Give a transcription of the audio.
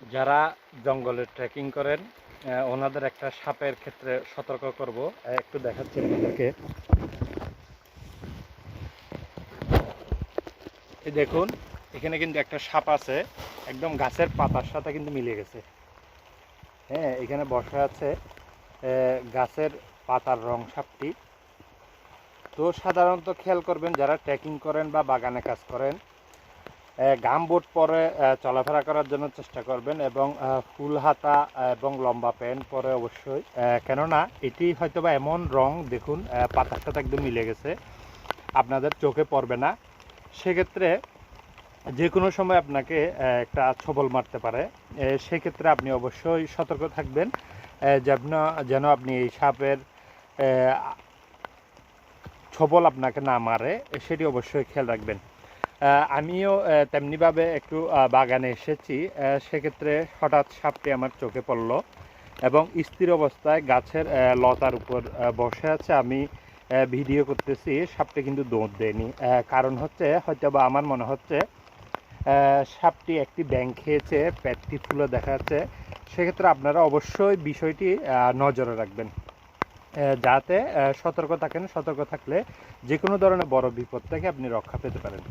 যারা জঙ্গলে ট্রেকিং করেন ওনাদের একটা সাপের ক্ষেত্রে সতর্ক করব। একটু দেখাচ্ছি আপনাদেরকে। এই দেখুন, এখানে কিন্তু একটা সাপ আছে, একদম গাছের পাতার সাথে কিন্তু মিলে গেছে। হ্যাঁ এখানে বসা আছে গাছের পাতার রং সাপটি। তো সাধারণত খেয়াল করবেন, যারা ট্রেকিং করেন বা বাগানে কাজ করেন গাম বোট পরে চলাফেরা করার জন্য চেষ্টা করবেন এবং ফুল হাতা এবং লম্বা প্যান্ট পরে অবশ্যই। কেননা এটি হয়তো বা এমন রং, দেখুন পাতার সাথে একদম মিলে গেছে। আপনাদের চোখে পড়বে না। সেক্ষেত্রে যে কোনো সময় আপনাকে একটা ছবল মারতে পারে। সেক্ষেত্রে আপনি অবশ্যই সতর্ক থাকবেন যেন যেন আপনি এই সাপের ছবল আপনাকে না মারে, সেটি অবশ্যই খেয়াল রাখবেন। আমিও তেমনিভাবে একটু বাগানে এসেছি। সেক্ষেত্রে হঠাৎ সাপটি আমার চোখে পড়ল এবং স্থির অবস্থায় গাছের লতার উপর বসে আছে। আমি ভিডিও করতেছি, সাপটি কিন্তু দৌড় দেয়নি। কারণ হচ্ছে হয়তো বা আমার মনে হচ্ছে সাপটি একটি ব্যাং খেয়েছে, পেটটি ফুলে দেখা যাচ্ছে। সেক্ষেত্রে আপনারা অবশ্যই বিষয়টি নজরে রাখবেন। যাতে সতর্ক থাকেন, সতর্ক থাকলে যে কোনো ধরনের বড় বিপদ থেকে আপনি রক্ষা পেতে পারেন।